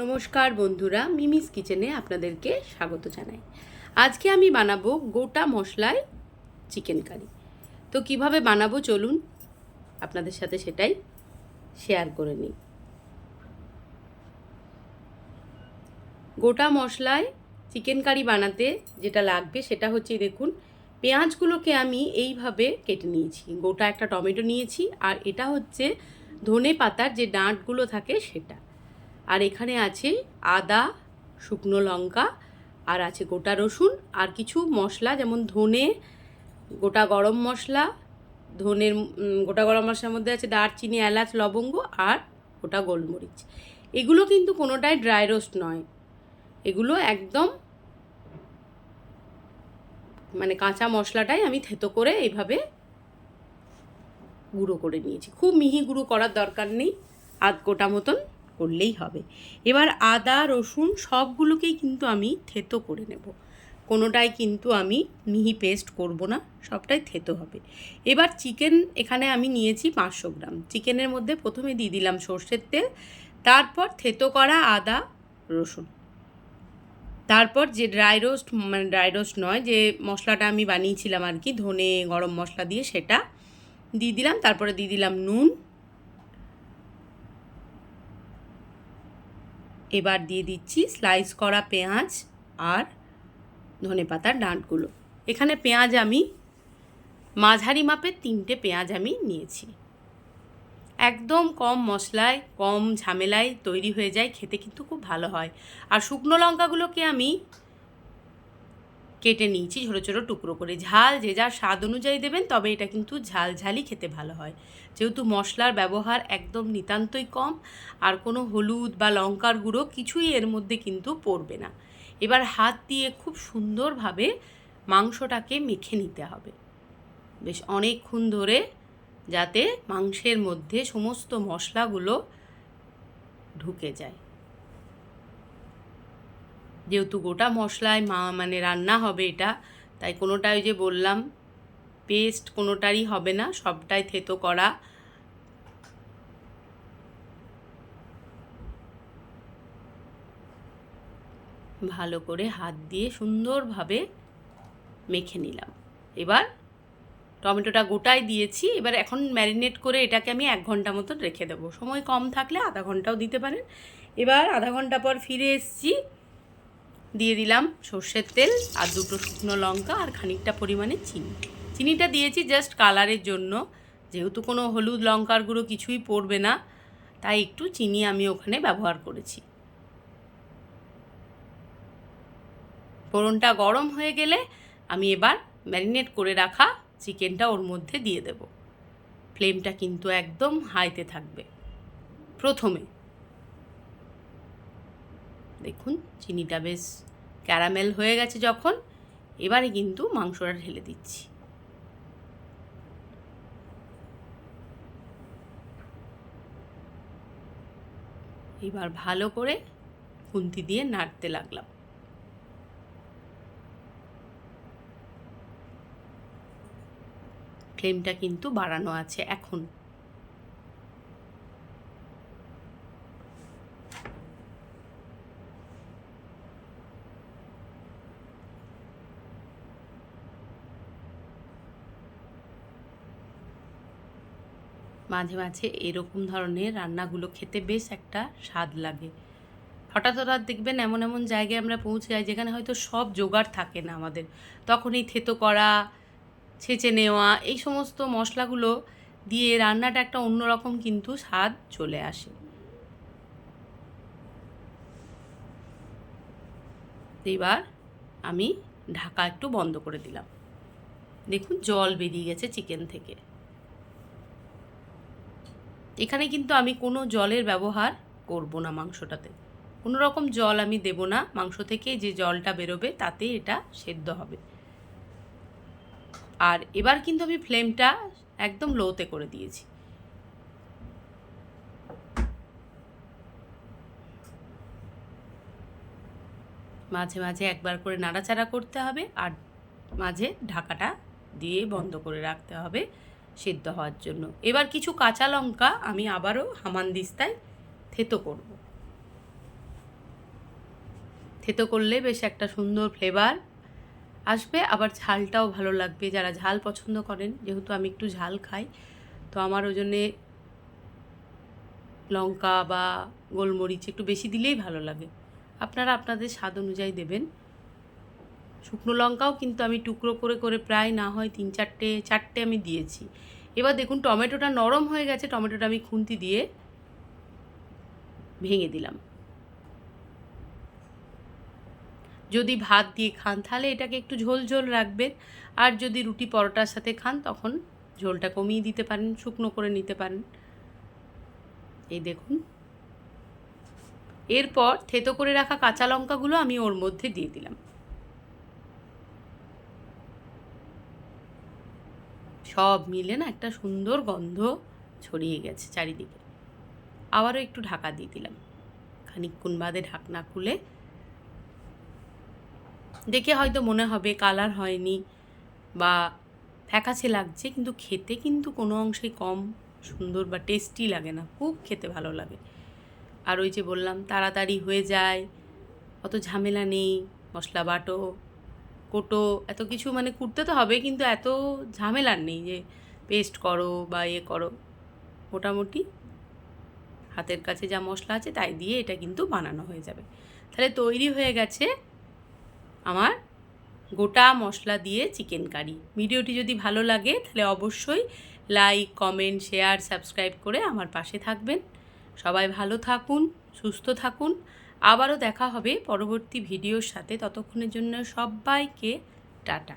নমস্কার বন্ধুরা, মিমিস কিচেনে আপনাদেরকে স্বাগত জানাই। আজকে আমি বানাবো গোটা মশলায় চিকেন কারি। তো কীভাবে বানাবো চলুন আপনাদের সাথে সেটাই শেয়ার করে নিই। গোটা মশলায় চিকেন কারি বানাতে যেটা লাগবে সেটা হচ্ছে দেখুন, পেঁয়াজগুলোকে আমি এইভাবে কেটে নিয়েছি। গোটা একটা টমেটো নিয়েছি, আর এটা হচ্ছে ধনে পাতার যে ডাঁটগুলো থাকে সেটা। আর এখানে আছে আদা, শুকনো লঙ্কা, আর আছে গোটা রসুন, আর কিছু মশলা, যেমন ধনে, গোটা গরম মশলা, ধনের গোটা গরম মশলার মধ্যে আছে দারচিনি, এলাচ, লবঙ্গ, আর গোটা গোলমরিচ। এগুলো কিন্তু কোনোটাই ড্রাই রোস্ট নয়। এগুলো একদম মানে কাঁচা মশলাটাই আমি থেতো করে এইভাবে গুঁড়ো করে নিয়েছি। খুব মিহি গুঁড়ো করার দরকার নেই, আধ গোটা মতন। করলেই হবে। এবার আদা, রসুন সবগুলোকেই কিন্তু আমি থেতো করে নেব। কোনোটাই কিন্তু আমি মিহি পেস্ট করব না, সবটাই থেতো হবে। এবার চিকেন এখানে আমি নিয়েছি পাঁচশো গ্রাম। চিকেনের মধ্যে প্রথমে দিয়ে দিলাম সর্ষের তেল, তারপর থেতো করা আদা, রসুন। তারপর যে ড্রাই রোস্ট মানে ড্রাই রোস্ট নয়, যে মশলাটা আমি বানিয়েছিলাম আর কি, ধনে, গরম মশলা দিয়ে সেটা দিয়ে দিলাম। তারপরে দিয়ে দিলাম নুন এবার দিয়ে দিচ্ছি স্লাইস করা পেঁয়াজ আর ধনে পাতার ডাঁটগুলো। এখানে পেঁয়াজ আমি, মাঝারি মাপের তিনটে পেঁয়াজ আমি নিয়েছি। একদম কম মশলায়, কম ঝামেলায় তৈরি হয়ে যায়, খেতে কিন্তু খুব ভালো হয়। আর শুকনো লঙ্কাগুলোকে আমি কেটে নিয়েছি ছোটো ছোটো টুকরো করে। ঝাল যে যার স্বাদ অনুযায়ী দেবেন, তবে এটা কিন্তু ঝাল ঝালই খেতে ভালো হয়। যেহেতু মশলার ব্যবহার একদম নিতান্তই কম, আর কোনো হলুদ বা লঙ্কার গুঁড়ো কিছুই এর মধ্যে কিন্তু পড়বে না। এবার হাত দিয়ে খুব সুন্দরভাবে মাংসটাকে মেখে নিতে হবে। বেশ অনেকক্ষণ ধরে যাতে মাংসের মধ্যে সমস্ত মশলাগুলো ঢুকে যায়। যেহেতু গোটা মশলায় মা মানে রান্না হবে এটা, তাই কোনোটাই যে বললাম পেস্ট কোনোটারই হবে না, সবটাই থেতো করা। ভালো করে হাত দিয়ে সুন্দরভাবে মেখে নিলাম। এবার টমেটোটা গোটাই দিয়েছি, এবার এখন ম্যারিনেট করে এটাকে আমি এক ঘণ্টা মতন রেখে দেবো। সময় কম থাকলে আধা ঘন্টাও দিতে পারেন। এবার আধা ঘণ্টা পর ফিরে এসেছি দিয়ে দিলাম সর্ষের তেল আর দুটো শুকনো লঙ্কা আর খানিকটা পরিমাণে চিনি। চিনিটা দিয়েছি জাস্ট কালারের জন্য। যেহেতু কোনো হলুদ লঙ্কার গুঁড়ো কিছুই পড়বে না, তাই একটু চিনি আমি ওখানে ব্যবহার করেছি। ফোড়নটা গরম হয়ে গেলে আমি এবার ম্যারিনেট করে রাখা চিকেনটা ওর মধ্যে দিয়ে দেব। ফ্লেমটা কিন্তু একদম হাইতে থাকবে। প্রথমে দেখুন, চিনিটা বেশ ক্যারামেল হয়ে গেছে যখন। এবারে কিন্তু মাংসটা ঢেলে দিচ্ছি। এবার ভালো করে খুন্তি দিয়ে নাড়তে লাগলাম। ফ্লেমটা কিন্তু বাড়ানো আছে এখন। মাঝে মাঝে এরকম ধরনের রান্নাগুলো খেতে বেশ একটা স্বাদ লাগে। হঠাৎ হঠাৎ দেখবেন এমন এমন জায়গায় আমরা পৌঁছে যাই যেখানে হয়তো সব জোগাড় থাকে না আমাদের। তখনই থেতো করা, ছেঁচে নেওয়া, এই সমস্ত মশলাগুলো দিয়ে রান্নাটা একটা অন্যরকম কিন্তু স্বাদ চলে আসে। এবার আমি ঢাকা একটু বন্ধ করে দিলাম। দেখুন জল বেরিয়ে গেছে চিকেন থেকে। এখানে কিন্তু আমি কোনো জলের ব্যবহার করব না মাংসটাতে। কোনো রকম জল আমি দেব না, মাংস থেকে যে জলটা বেরোবে তাতে এটা সেদ্ধ হবে। আর এবার কিন্তু আমি ফ্লেমটা একদম লোতে করে দিয়েছি। মাঝে মাঝে একবার করে নাড়াচাড়া করতে হবে আর মাঝে ঢাকাটা দিয়ে বন্ধ করে রাখতে হবে। সিদ্ধ হওয়ার জন্য। এবার কিছু কাঁচা লঙ্কা আমি আবারও হামানদিস্তায় থেতো করব। থেতো করলে বেশ একটা সুন্দর ফ্লেভার আসবে। আবার ঝালটাও ভালো লাগবে। যারা ঝাল পছন্দ করেন, যেহেতু আমি একটু ঝাল খাই, তো আমার ওই জন্যে লঙ্কা বা গোলমরিচ একটু বেশি দিলেই ভালো লাগে। আপনারা আপনাদের স্বাদ অনুযায়ী দেবেন। শুকনো লঙ্কাও কিন্তু আমি টুকরো করে করে প্রায় না হয় তিন চারটে চারটে আমি দিয়েছি। এবার দেখুন, টমেটোটা নরম হয়ে গেছে, টমেটোটা আমি খুন্তি দিয়ে ভেঙে দিলাম। যদি ভাত দিয়ে খান, তাহলে এটাকে একটু ঝোল ঝোল রাখবেন। আর যদি রুটি পরোটার সাথে খান, তখন ঝোলটা কমিয়ে দিতে পারেন, শুকনো করে নিতে পারেন। এই দেখুন। এরপর থেতো করে রাখা কাঁচা লঙ্কাগুলো আমি ওর মধ্যে দিয়ে দিলাম। সব মিলে না একটা সুন্দর গন্ধ ছড়িয়ে গেছে চারিদিকে। আবারও একটু ঢাকা দিয়ে দিলাম। খানিকক্ষণ বাদে ঢাকনা খুলে দেখে হয়তো মনে হবে কালার হয়নি বা ফ্যাকাছে লাগছে, কিন্তু খেতে কিন্তু কোনো অংশে কম সুন্দর বা টেস্টি লাগে না, খুব খেতে ভালো লাগে। আর ওই যে বললাম, তাড়াতাড়ি হয়ে যায়, অত ঝামেলা নেই, মশলা বাটো কোটো, এত কিছু মানে করতে তো হবে, কিন্তু এত ঝামেলার নেই যে পেস্ট করো বা ইয়ে করো। মোটামুটি হাতের কাছে যা মশলা আছে তাই দিয়ে এটা কিন্তু বানানো হয়ে যাবে। তাহলে তৈরি হয়ে গেছে আমার গোটা মশলা দিয়ে চিকেন কারি ভিডিওটি যদি ভালো লাগে তাহলে অবশ্যই লাইক কমেন্ট শেয়ার সাবস্ক্রাইব করে আমার পাশে থাকবেন। সবাই ভালো থাকুন, সুস্থ থাকুন। আবারও দেখা হবে পরবর্তী ভিডিওর সাথে। ততক্ষণের জন্য সবাইকে টাটা।